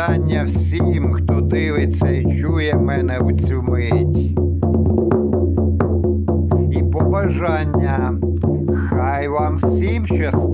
Вітання всім, хто дивиться і чує мене у цю мить. І побажання. Хай вам всім щастить.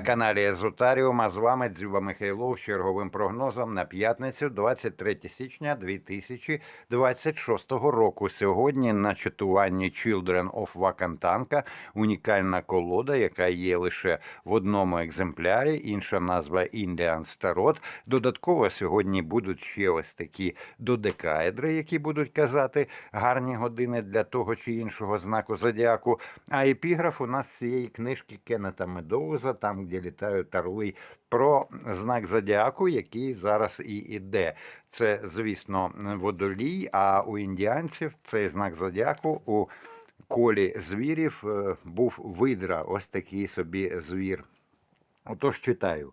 На каналі Езотаріум, а з вами Дзюба Михайлов з черговим прогнозом на п'ятницю, 23 січня 2026 року. Сьогодні на читуванні Children of Вакантанка унікальна колода, яка є лише в одному екземплярі, інша назва Indian Starot. Додатково сьогодні будуть ще ось такі додекаедри, які будуть казати гарні години для того чи іншого знаку зодіаку. А епіграф у нас з цієї книжки Кеннета Медоуза, там, де літають орли, про знак зодіаку, який зараз і іде. Це, звісно, водолій, а у індіанців цей знак зодіаку у колі звірів е, був видра, ось такий собі звір. Отож читаю.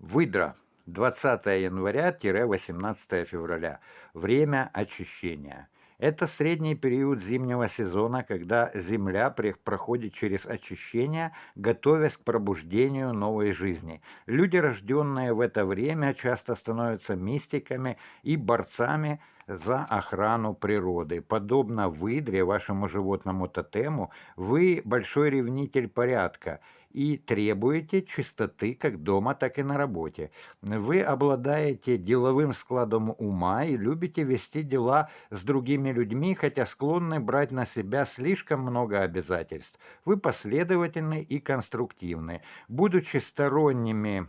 Выдра. 20 января-18 февраля. Время очищения. Это средний период зимнего сезона, когда Земля проходит через очищение, готовясь к пробуждению новой жизни. Люди, рожденные в это время, часто становятся мистиками и борцами за охрану природы. Подобно выдре, вашему животному тотему, вы большой ревнитель порядка и требуете чистоты как дома, так и на работе. Вы обладаете деловым складом ума и любите вести дела с другими людьми, хотя склонны брать на себя слишком много обязательств. Вы последовательны и конструктивны. Будучи сторонними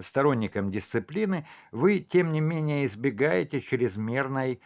сторонником дисциплины, вы, тем не менее, избегаете чрезмерной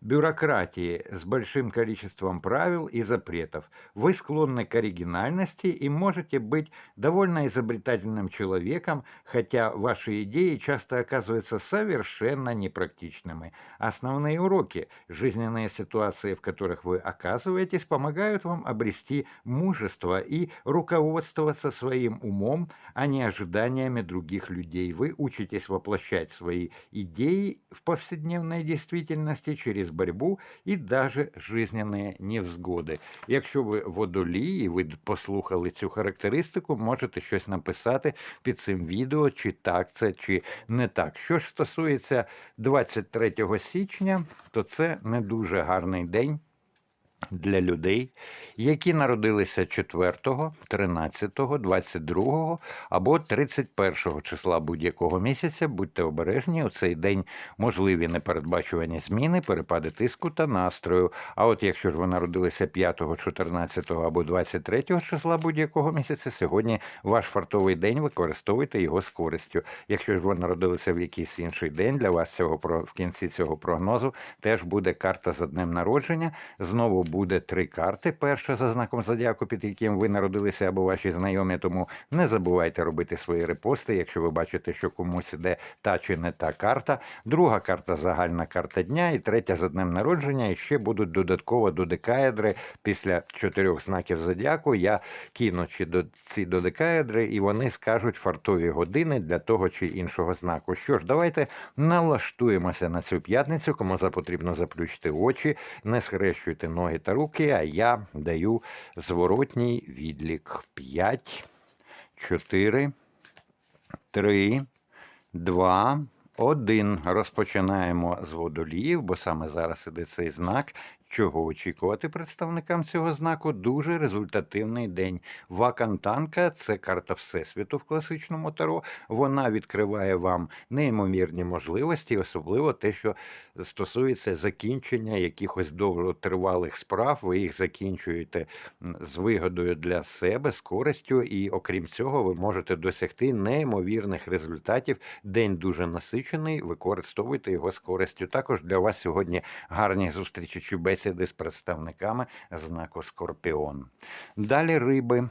бюрократии с большим количеством правил и запретов. Вы склонны к оригинальности и можете быть довольно изобретательным человеком, хотя ваши идеи часто оказываются совершенно непрактичными. Основные уроки, жизненные ситуации, в которых вы оказываетесь, помогают вам обрести мужество и руководствоваться своим умом, а не ожиданиями других людей. Вы учитесь воплощать свои идеи в повседневной действительности через борьбу і даже жизненні невзгоди. Якщо ви водолії, ви послухали цю характеристику, можете щось написати під цим відео, чи так це, чи не так. Що ж стосується 23 січня, то це не дуже гарний день. Для людей, які народилися 4, 13, 22 або 31 числа будь-якого місяця, будьте обережні, у цей день можливі непередбачувані зміни, перепади тиску та настрою. А от якщо ж ви народилися 5, 14 або 23 числа будь-якого місяця, сьогодні ваш фартовий день, використовуйте його з користю. Якщо ж ви народилися в якийсь інший день, для вас цього в кінці цього прогнозу теж буде карта за днем народження. Знову буде три карти. Перша за знаком зодіаку, під яким ви народилися або ваші знайомі. Тому не забувайте робити свої репости, якщо ви бачите, що комусь іде та чи не та карта. Друга карта загальна карта дня, і третя за днем народження. І ще будуть додатково додекаедри після чотирьох знаків зодіаку. Я кину чи до ці додекаедри, і вони скажуть фартові години для того чи іншого знаку. Що ж, давайте налаштуємося на цю п'ятницю. Кому за потрібно заплющити очі, не схрещуйте ноги та руки, а я даю зворотній відлік. 5, 4, 3, 2, 1. Розпочинаємо з водоліїв, бо саме зараз іде цей знак. Чого очікувати представникам цього знаку? Дуже результативний день. Вакантанка це карта Всесвіту в класичному таро. Вона відкриває вам неймовірні можливості, особливо те, що стосується закінчення якихось довготривалих справ. Ви їх закінчуєте з вигодою для себе, з користю, і окрім цього, ви можете досягти неймовірних результатів. День дуже насичений. Використовуйте його з користю. Також для вас сьогодні гарні зустрічі чи бесіди з представниками знаку Скорпіон. Далі риби.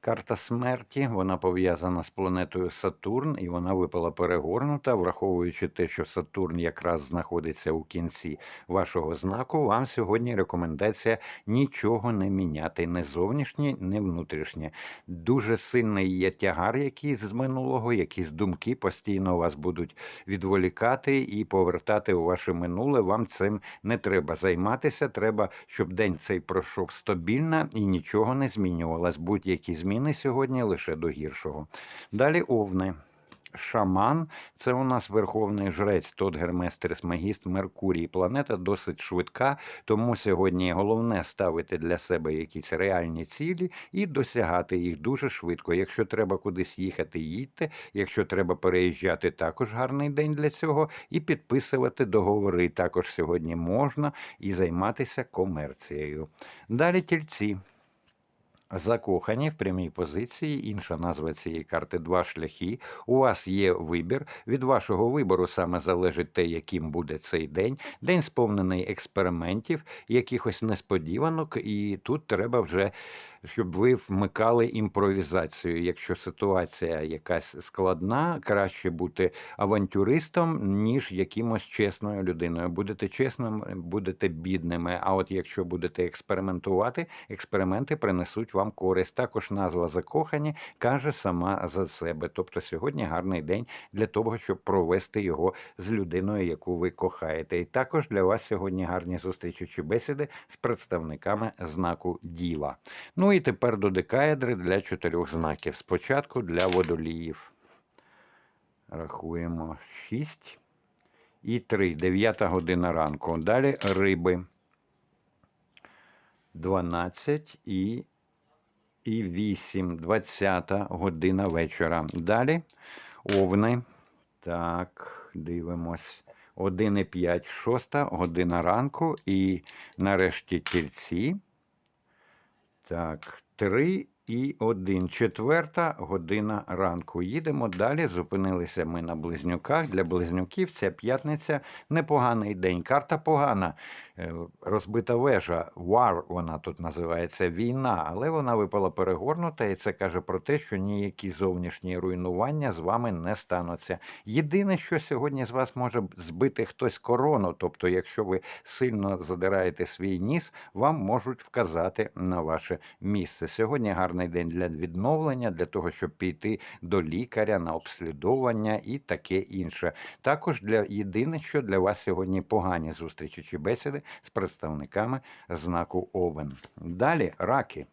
Карта смерті, вона пов'язана з планетою Сатурн, і вона випала перегорнута, враховуючи те, що Сатурн якраз знаходиться у кінці вашого знаку. Вам сьогодні рекомендація нічого не міняти, не зовнішнє, не внутрішнє. Дуже сильний є тягар, якийсь з минулого, якісь думки постійно вас будуть відволікати і повертати у ваше минуле. Вам цим не треба займатися. Треба, щоб день цей пройшов стабільно і нічого не змінювалось. Будь-які зміни сьогодні лише до гіршого. Далі овни. Шаман це у нас верховний жрець, тот Герместрис Магіст Меркурій. Планета досить швидка, тому сьогодні головне ставити для себе якісь реальні цілі і досягати їх дуже швидко. Якщо треба кудись їхати, їдьте. Якщо треба переїжджати, також гарний день для цього. І підписувати договори також сьогодні можна і займатися комерцією. Далі тільці. Закохані в прямій позиції, інша назва цієї карти два шляхи. У вас є вибір. Від вашого вибору саме залежить те, яким буде цей день. День сповнений експериментів, якихось несподіванок, і тут треба вже, щоб ви вмикали імпровізацію. Якщо ситуація якась складна, краще бути авантюристом, ніж якимось чесною людиною. Будете чесним, будете бідними. А от якщо будете експериментувати, експерименти принесуть вам користь. Також назва закохані каже сама за себе. Тобто сьогодні гарний день для того, щоб провести його з людиною, яку ви кохаєте. І також для вас сьогодні гарні зустрічі чи бесіди з представниками знаку Діва. Ну і тепер до декаедри для чотирьох знаків. Спочатку для водоліїв. Рахуємо 6 і 3. 9 година ранку. Далі риби. 12 і, і 8. 20 година вечора. Далі овни. Так, дивимось. 1 і 5, 6 година ранку. І нарешті тільці. Так, 3 і 1. Четверта година ранку. Їдемо далі. Зупинилися ми на близнюках. Для близнюків ця п'ятниця непоганий день. Карта погана. Е, Розбита вежа. War вона тут називається війна, але вона випала перегорнута, і це каже про те, що ніякі зовнішні руйнування з вами не стануться. Єдине, що сьогодні з вас може збити хтось корону, тобто, якщо ви сильно задираєте свій ніс, вам можуть вказати на ваше місце. Сьогодні гарний день для відновлення, для того, щоб піти до лікаря на обслідування і таке інше. Також для єдине, що для вас сьогодні погані зустрічі чи бесіди з представниками знаку Овен. Далі раки.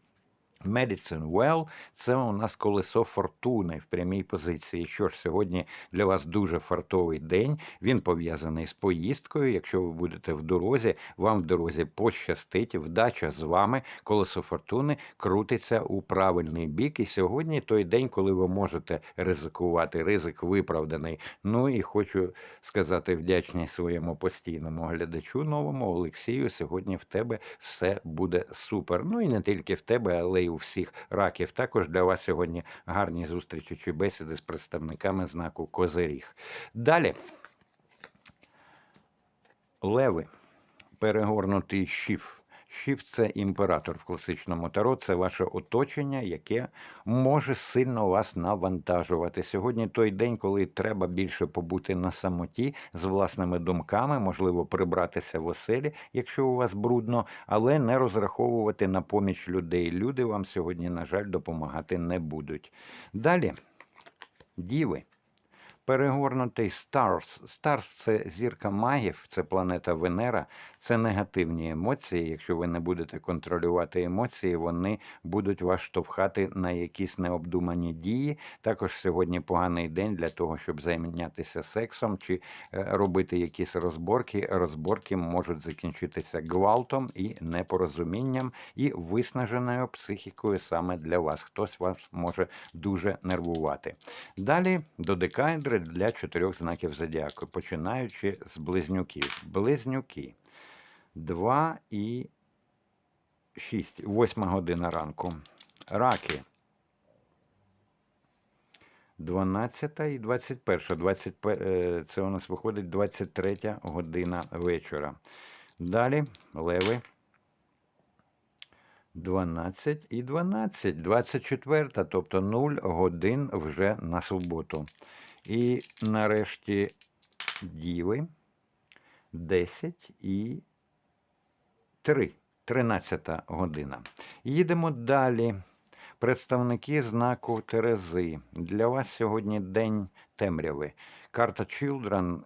Medicine Well – це у нас колесо фортуни в прямій позиції. Що ж сьогодні для вас дуже фартовий день. Він пов'язаний з поїздкою. Якщо ви будете в дорозі, вам в дорозі пощастить. Вдача з вами. Колесо фортуни крутиться у правильний бік. І сьогодні той день, коли ви можете ризикувати. Ризик виправданий. Ну і хочу сказати вдячність своєму постійному глядачу новому Олексію. Сьогодні в тебе все буде супер. Ну і не тільки в тебе, але й у всіх раків. Також для вас сьогодні гарні зустрічі чи бесіди з представниками знаку Козиріг. Далі. Леви. Перегорнутий щів. Щів це імператор в класичному таро, це ваше оточення, яке може сильно вас навантажувати. Сьогодні той день, коли треба більше побути на самоті з власними думками, можливо, прибратися в оселі, якщо у вас брудно, але не розраховувати на поміч людей. Люди вам сьогодні, на жаль, допомагати не будуть. Далі, діви. Перегорнутий Старс. Старс це зірка магів, це планета Венера, це негативні емоції. Якщо ви не будете контролювати емоції, вони будуть вас штовхати на якісь необдумані дії. Також сьогодні поганий день для того, щоб зайнятися сексом чи е, робити якісь розборки. Розборки можуть закінчитися гвалтом і непорозумінням, і виснаженою психікою саме для вас. Хтось вас може дуже нервувати. Далі до декаедри для чотирьох знаків зодіаку, починаючи з близнюків. Близнюки. 2 і 6, 8 година ранку. Раки. 12 і 21. 21 це у нас виходить 23 година вечора. Далі леви. 12 і 12, 24, тобто 0 годин вже на суботу. І нарешті діви 10 і 3, 13 година. Їдемо далі. Представники знаку Терези. Для вас сьогодні день темряви. Карта Children,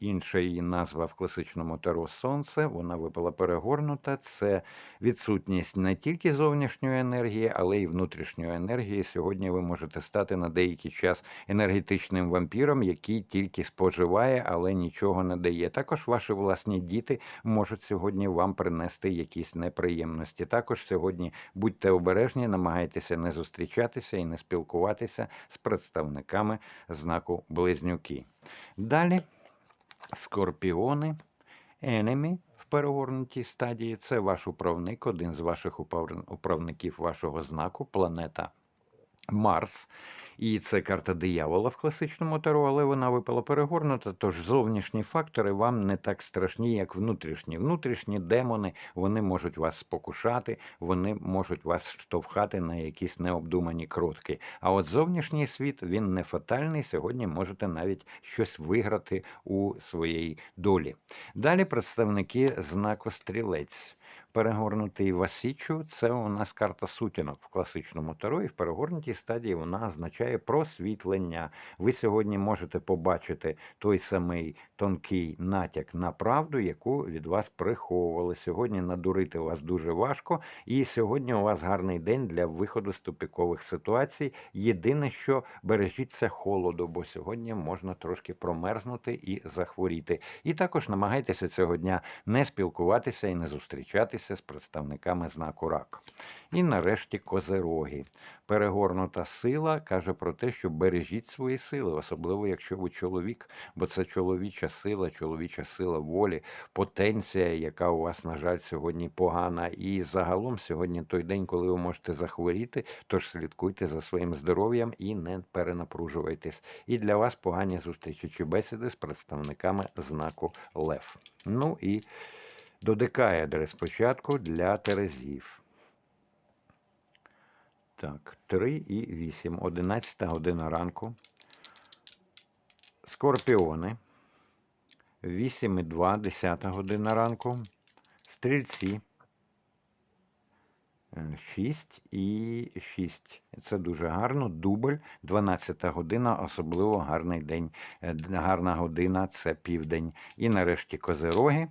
інша її назва в класичному таро Сонце. Вона випала перегорнута. Це відсутність не тільки зовнішньої енергії, але й внутрішньої енергії. Сьогодні ви можете стати на деякий час енергетичним вампіром, який тільки споживає, але нічого не дає. Також ваші власні діти можуть сьогодні вам принести якісь неприємності. Також сьогодні будьте обережні, намагайтеся не зустрічатися і не спілкуватися з представниками знаку Близнюки. Далі скорпіони, енемі в перегорнутій стадії. Це ваш управник, один з ваших управників вашого знаку, планета Марс. І це карта диявола в класичному таро, але вона випала перегорнута, тож зовнішні фактори вам не так страшні, як внутрішні. Внутрішні демони вони можуть вас спокушати, вони можуть вас штовхати на якісь необдумані кротки. А от зовнішній світ він не фатальний. Сьогодні можете навіть щось виграти у своїй долі. Далі представники знаку стрілець. Перегорнутий Васічу це у нас карта сутінок в класичному таро, і в перегорнутій стадії вона означає просвітлення. Ви сьогодні можете побачити той самий тонкий натяк на правду, яку від вас приховували. Сьогодні надурити вас дуже важко, і сьогодні у вас гарний день для виходу з тупікових ситуацій. Єдине, що бережіться холоду, бо сьогодні можна трошки промерзнути і захворіти. І також намагайтеся цього дня не спілкуватися і не зустрічатися з представниками знаку рак. І нарешті козероги. Перегорнута сила каже про те, що бережіть свої сили, особливо якщо ви чоловік, бо це чоловіча сила, чоловіча сила волі, потенція, яка у вас, на жаль, сьогодні погана. І загалом сьогодні той день, коли ви можете захворіти, тож слідкуйте за своїм здоров'ям і не перенапружуйтесь. І для вас погані зустрічі чи бесіди з представниками знаку Лев. Ну і до декаедри спочатку для Терезів. Так, 3 і 8, 11 година ранку. Скорпіони. 8 і 2, 10 година ранку. Стрільці. 6 і 6. Це дуже гарно. Дубль, 12 година, особливо гарний день. Е, Гарна година це південь. І нарешті козироги.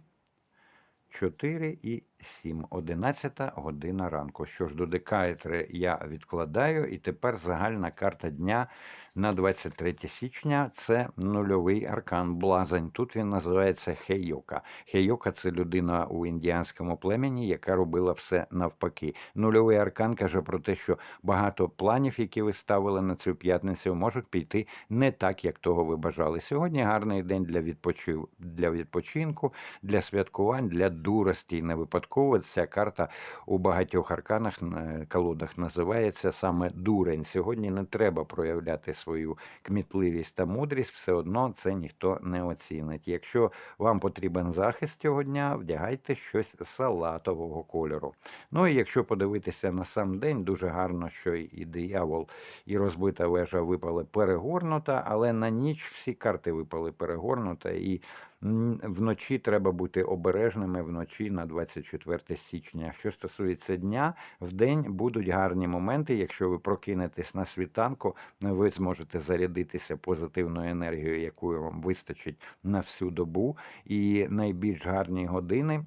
4 і 7, 11 година ранку. Що ж, до декаетри я відкладаю, і тепер загальна карта дня на 23 січня це нульовий аркан Блазень. Тут він називається Хейока. Хейока це людина у індіанському племені, яка робила все навпаки. Нульовий аркан каже про те, що багато планів, які ви ставили на цю п'ятницю, можуть піти не так, як того ви бажали. Сьогодні гарний день для відпочив... для відпочинку, для святкувань, для дурості. Не випадково ця карта у багатьох арканах е, колодах називається саме дурень. Сьогодні не треба проявляти свою кмітливість та мудрість, все одно це ніхто не оцінить. Якщо вам потрібен захист цього дня, вдягайте щось салатового кольору. Ну і якщо подивитися на сам день, дуже гарно, що і диявол, і розбита вежа випали перегорнута, але на ніч всі карти випали перегорнута. І вночі треба бути обережними вночі на 24 січня. Що стосується дня, в день будуть гарні моменти. Якщо ви прокинетесь на світанку, ви зможете зарядитися позитивною енергією, якої вам вистачить на всю добу. І найбільш гарні години.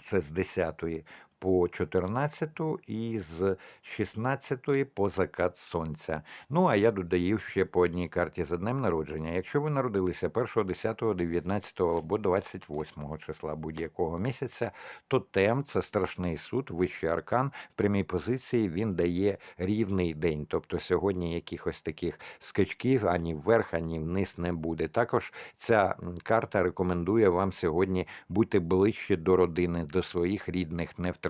Це з 10 по 14 і з 16 по закат сонця. Ну, а я додаю ще по одній карті за днем народження. Якщо ви народилися 1, 10, 19 або 28 числа будь-якого місяця, то тем це страшний суд, вищий аркан в прямій позиції він дає рівний день. Тобто сьогодні якихось таких скачків ані вверх, ані вниз не буде. Також ця карта рекомендує вам сьогодні бути ближче до родини, до своїх рідних, не втрачати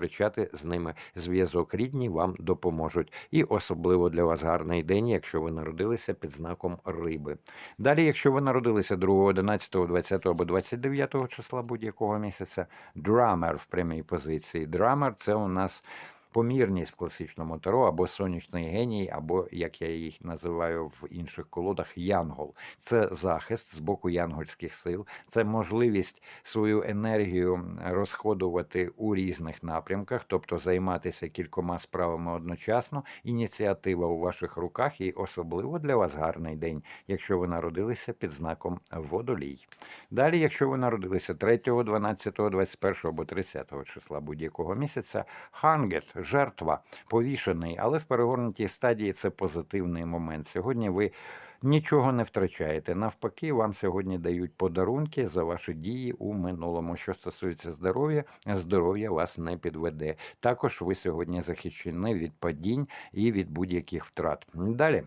з ними зв'язок. Рідні вам допоможуть. І особливо для вас гарний день, якщо ви народилися під знаком риби. Далі, якщо ви народилися 2, 11, 20 або 29 числа будь-якого місяця, драмер в прямій позиції. Драмер це у нас помірність в класичному таро, або сонячний геній, або як я їх називаю в інших колодах, янгол. Це захист з боку янгольських сил, це можливість свою енергію розходувати у різних напрямках, тобто займатися кількома справами одночасно. Ініціатива у ваших руках, і особливо для вас гарний день, якщо ви народилися під знаком водолій. Далі, якщо ви народилися 3, 12, 21 або 30 числа будь-якого місяця, хангет, жертва, повішений, але в перегорнутій стадії це позитивний момент. Сьогодні ви нічого не втрачаєте. Навпаки, вам сьогодні дають подарунки за ваші дії у минулому. Що стосується здоров'я, здоров'я вас не підведе. Також ви сьогодні захищені від падінь і від будь-яких втрат. Далі.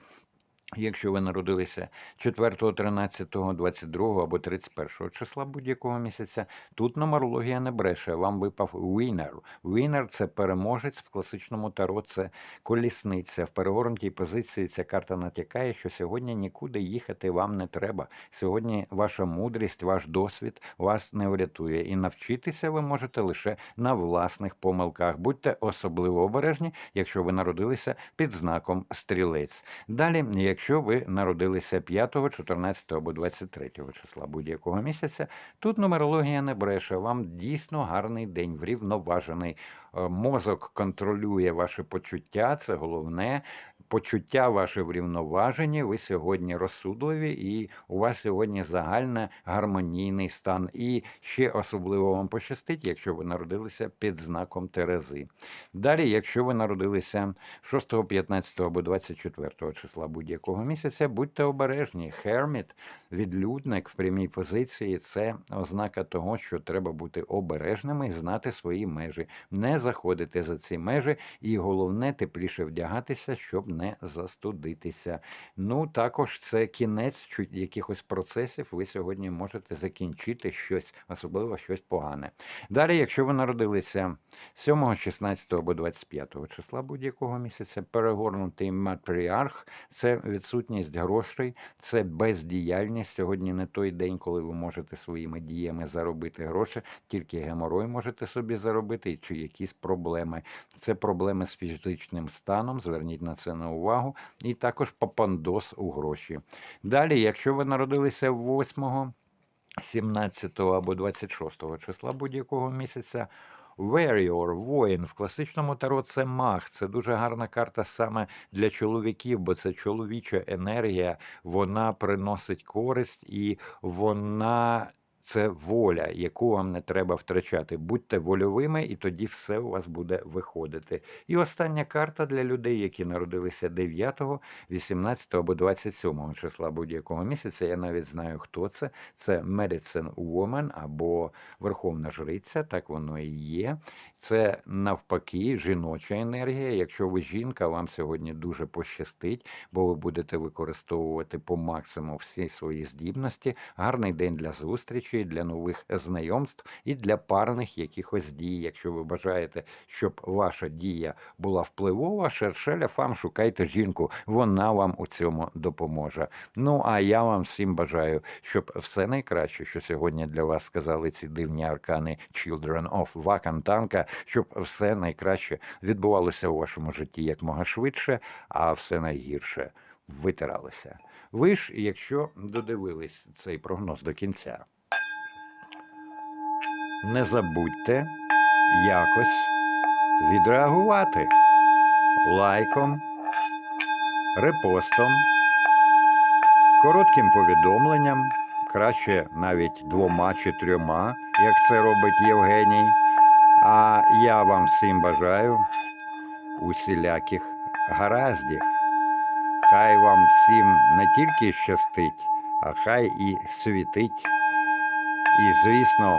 Якщо ви народилися 4, 13, 22 або 31 числа будь-якого місяця, тут нумерологія не бреше. Вам випав winner. Winner – це переможець в класичному таро, це колісниця. В перегорнутій позиції ця карта натякає, що сьогодні нікуди їхати вам не треба. Сьогодні ваша мудрість, ваш досвід вас не врятує. І навчитися ви можете лише на власних помилках. Будьте особливо обережні, якщо ви народилися під знаком стрілець. Далі, якщо ви народилися 5, 14 або 23 числа будь-якого місяця, тут нумерологія не бреше. Вам дійсно гарний день, врівноважений. Е, Мозок контролює ваші почуття, це головне. Почуття ваше врівноважені, ви сьогодні розсудливі, і у вас сьогодні загальний гармонійний стан. І ще особливо вам пощастить, якщо ви народилися під знаком Терези. Далі, якщо ви народилися 6, 15 або 24 числа будь-якого місяця, будьте обережні. Херміт, відлюдник в прямій позиції це ознака того, що треба бути обережними і знати свої межі, не заходити за ці межі, і головне тепліше вдягатися, щоб не застудитися. Ну, також це кінець якихось процесів. Ви сьогодні можете закінчити щось, особливо щось погане. Далі, якщо ви народилися 7, 16 або 25 числа будь-якого місяця, перегорнутий матріарх це відсутність грошей, це бездіяльність. Сьогодні не той день, коли ви можете своїми діями заробити гроші, тільки геморой можете собі заробити, чи якісь проблеми. Це проблеми з фізичним станом. Зверніть на це на увагу. І також попандос у гроші. Далі, якщо ви народилися 8, 17 або 26 числа будь-якого місяця. Warrior, воїн в класичному таро це маг. Це дуже гарна карта саме для чоловіків, бо це чоловіча енергія, вона приносить користь і вона. Це воля, яку вам не треба втрачати. Будьте вольовими, і тоді все у вас буде виходити. І остання карта для людей, які народилися 9, 18 або 27 числа будь-якого місяця. Я навіть знаю, хто це. Це Medicine Woman або Верховна Жриця, так воно і є. Це навпаки жіноча енергія. Якщо ви жінка, вам сьогодні дуже пощастить, бо ви будете використовувати по максимуму всі свої здібності. Гарний день для зустрічі, для нових знайомств і для парних якихось дій. Якщо ви бажаєте, щоб ваша дія була впливова, шершеля фам шукайте жінку, вона вам у цьому допоможе. Ну а я вам всім бажаю, щоб все найкраще, що сьогодні для вас сказали ці дивні аркани Children of Вакантанка, щоб все найкраще відбувалося у вашому житті якмога швидше, а все найгірше витиралося. Ви ж, якщо додивились цей прогноз до кінця, не забудьте якось відреагувати лайком, репостом, коротким повідомленням, краще навіть двома чи трьома, як це робить Євгеній. А я вам всім бажаю усіляких гараздів. Хай вам всім не тільки щастить, а хай і світить. І, звісно,